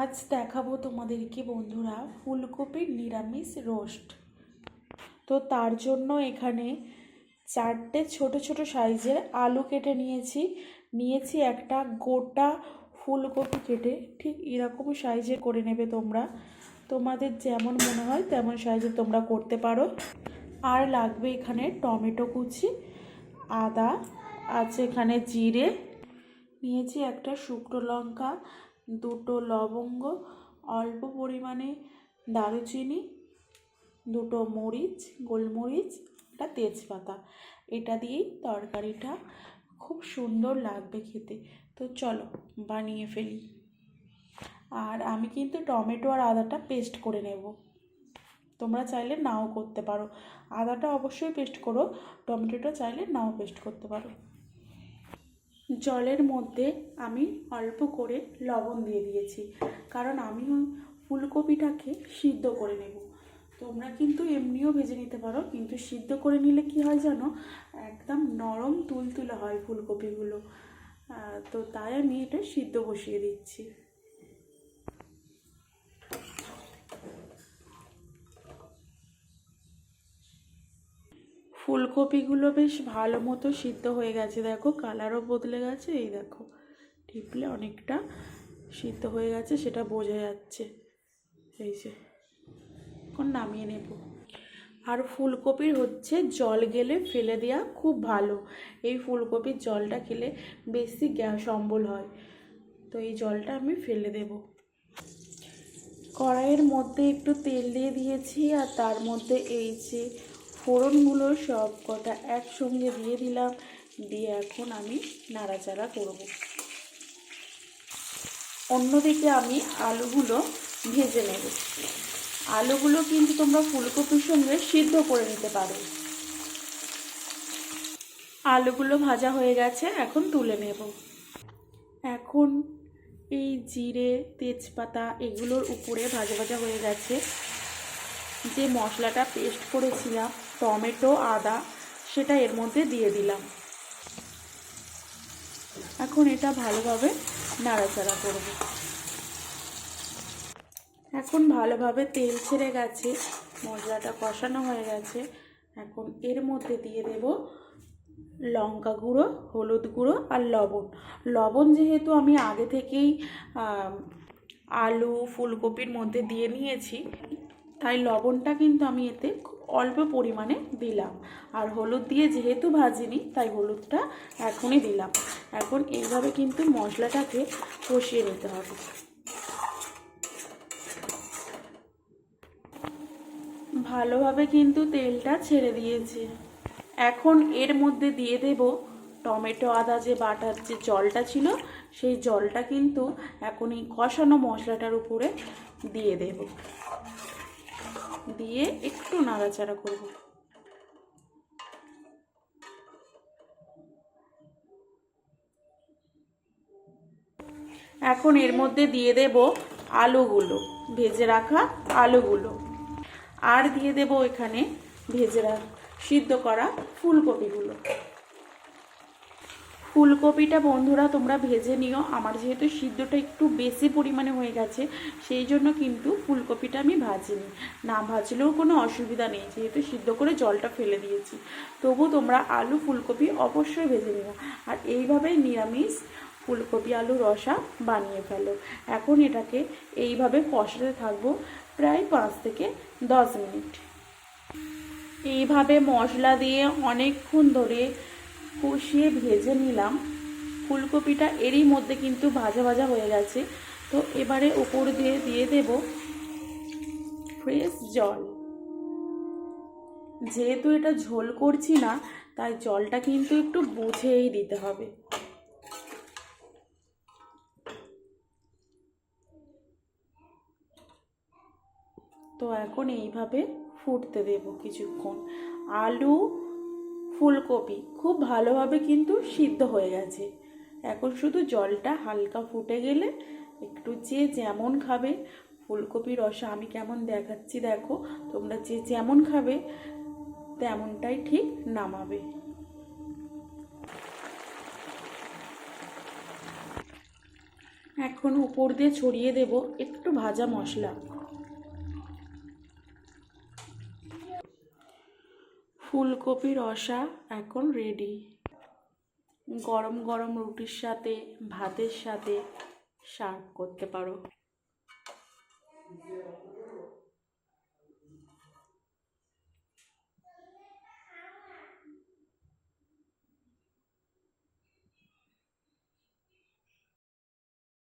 আজ দেখাবো তোমাদেরকে বন্ধুরা ফুলকপির নিরামিষ রোস্ট। তো তার জন্য এখানে চারটে ছোট ছোট সাইজের আলু কেটে নিয়েছি। নিয়েছি একটা গোটা ফুলকপি কেটে। ঠিক এরকম সাইজের করে নেবে তোমরা। তোমাদের যেমন মনে হয় তেমন সাইজের তোমরা করতে পারো। আর লাগবে এখানে টমেটো কুচি, আদা, আছে এখানে জিরে, নিয়েছি একটা শুকনো লঙ্কা দুটো লবঙ্গ, অল্প পরিমাণে দারুচিনি, দুটো মরিচ, গোলমরিচ, একটা তেজপাতা। এটা দিয়েই তরকারিটা খুব সুন্দর লাগবে খেতে। তো চলো, বানিয়ে ফেলি। আর আমি কিন্তু টমেটো আর আদাটা পেস্ট করে নেব। তোমরা চাইলে নাও করতে পারো। আদাটা অবশ্যই পেস্ট করো, টমেটোটা চাইলে নাও পেস্ট করতে পারো। জলের মধ্যে আমি অল্প করে লবণ দিয়ে দিয়েছি। কারণ আমি ফুলকপিটাকে সিদ্ধ করে নেব। তোমরা কিন্তু এমনিও ভেজে নিতে পারো, কিন্তু সিদ্ধ করে নিলে কি হয় জানো? একদম নরম তুলতুলে হয় ফুলকপিগুলো। তো তাই আমি এটা সিদ্ধ বসিয়ে দিচ্ছি। ফুলকপিগুলো বেশ ভালো মতো সিদ্ধ হয়ে গেছে। দেখো কালারও বদলে গেছে। এই দেখো, টিপলে অনেকটা সিদ্ধ হয়ে গেছে, সেটা বোঝা যাচ্ছে। এই যে, এখন নামিয়ে নেব। আর ফুলকপির হচ্ছে জল গেলে ফেলে দেওয়া খুব ভালো। এই ফুলকপির জলটা খেলে বেশি গ্যাস অম্বল হয়। তো এই জলটা আমি ফেলে দেব। কড়াইয়ের মধ্যে একটু তেল দিয়ে দিয়েছি, আর তার মধ্যে এই যে ফোড়নগুলো সব কটা একসঙ্গে দিয়ে দিলাম, দিয়ে এখন আমি নাড়াচাড়া করব। অন্যদিকে আমি আলুগুলো ভেজে নেব। আলুগুলো কিন্তু তোমরা ফুলকপির সঙ্গে সিদ্ধ করে নিতে পারো। আলুগুলো ভাজা হয়ে গেছে, এখন তুলে নেব। এখন এই জিরে, তেজপাতা এগুলোর উপরে ভাজা ভাজা হয়ে গেছে। যে মশলাটা পেস্ট করেছিলাম টমেটো, আদা, সেটা এর মধ্যে দিয়ে দিলাম। এখন এটা ভালোভাবে নাড়াচাড়া করব। এখন ভালোভাবে তেল ছেড়ে গেছে, মশলাটা কষানো হয়ে গেছে। এখন এর মধ্যে দিয়ে দেব লঙ্কা গুঁড়ো, হলুদ গুঁড়ো আর লবণ। লবণ যেহেতু আমি আগে থেকেই আলু, ফুলকপির মধ্যে দিয়ে নিয়েছি, তাই লবণটা কিন্তু আমি এতে খুব অল্প পরিমাণে দিলাম। আর হলুদ দিয়ে যেহেতু ভাজিনি, তাই হলুদটা এখনই দিলাম। এখন এইভাবে কিন্তু মশলাটাকে কষিয়ে নিতে হবে। ভালোভাবে কিন্তু তেলটা ছেড়ে দিয়েছে। এখন এর মধ্যে দিয়ে দেব টমেটো আদা যে বাটার যে জলটা ছিল, সেই জলটা কিন্তু এখন এই কষানো মশলাটার উপরে দিয়ে দেব। দিয়ে একটু নাড়াচাড়া করব। এখন এর মধ্যে দিয়ে দেব আলুগুলো, ভেজে রাখা আলুগুলো। আর দিয়ে দেব এখানে ভেজে রাখা সিদ্ধ করা ফুলকপিগুলো। ফুলকপিটা বন্ধুরা তোমরা ভেজে নিও। আমার যেহেতু সিদ্ধটা একটু বেশি পরিমাণে হয়ে গেছে, সেই জন্য কিন্তু ফুলকপিটা আমি ভাজিনি। না ভাজলেও কোনো অসুবিধা নেই, যেহেতু সিদ্ধ করে জলটা ফেলে দিয়েছি। তবু তোমরা আলু, ফুলকপি অবশ্যই ভেজে নিও। আর এইভাবেই নিরামিষ ফুলকপি, আলু, রসা বানিয়ে ফেলো। এখন এটাকে এইভাবে কষাতে থাকব প্রায় পাঁচ থেকে দশ মিনিট। এইভাবে মশলা দিয়ে অনেকক্ষণ ধরে কষিয়ে ভেজে নিলাম। ফুলকপিটা এরই মধ্যে কিন্তু ভাজা ভাজা হয়ে গেছে। তো এবারে ওপর দিয়ে দিয়ে দেব ফ্রেশ জল। যেহেতু এটা ঝোল করছি না, তাই জলটা কিন্তু একটু বুঝেই দিতে হবে। তো এখন এইভাবে ফুটতে দেব কিছুক্ষণ। আলু ফুলকপি খুব ভালোভাবে কিন্তু সিদ্ধ হয়ে গেছে। এখন শুধু জলটা হালকা ফুটে গেলে একটু যে যেমন খাবে ফুলকপি রসা আমি কেমন দেখাচ্ছি দেখো, তোমরা যে যেমন খাবে তেমনটাই ঠিক নামাবে। এখন উপর দিয়ে ছড়িয়ে দেব একটু ভাজা মশলা। ফুলকপি রসা এখন রেডি গরম গরম রুটির সাথে ভাতের সাথে সার্ভ করতে পারো।